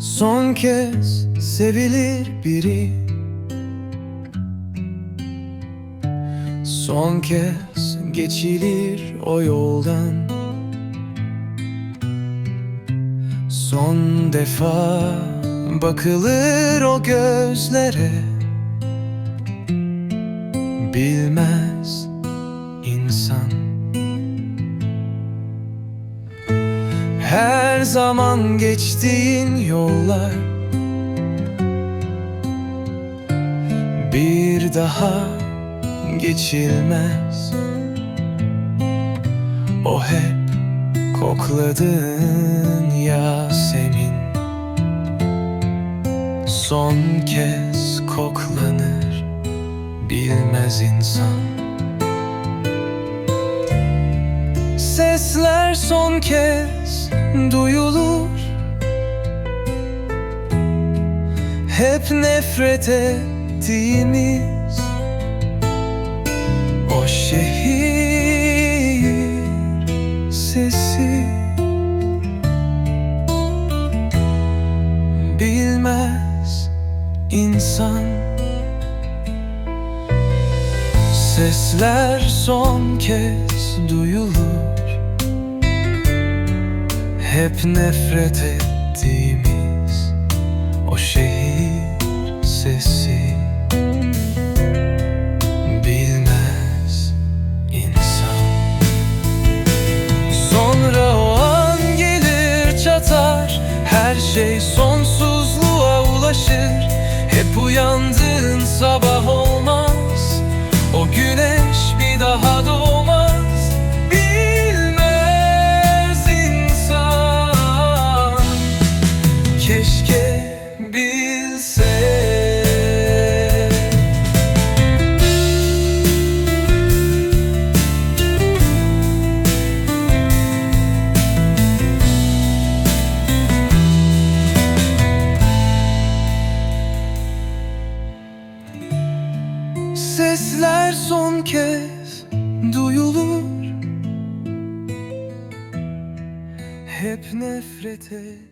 Son kez sevilir biri. Son kez geçilir o yoldan. Son defa bakılır o gözlere. Bilmez Her zaman geçtiğin yollar Bir daha geçilmez. O hep kokladığın Yasemin. Son kez koklanır bilmez insan. Sesler son kez duyulur. Hep nefret ettiğimiz O şehir sesi. Bilmez insan. Sesler son kez duyulur Hep nefret ettiğimiz o şehir sesi. Bilmez insan. Sonra o an gelir çatar Her şey sonsuzluğa ulaşır. Hep uyandığın sabah olmaz Sesler son kez duyulur. Hep nefret et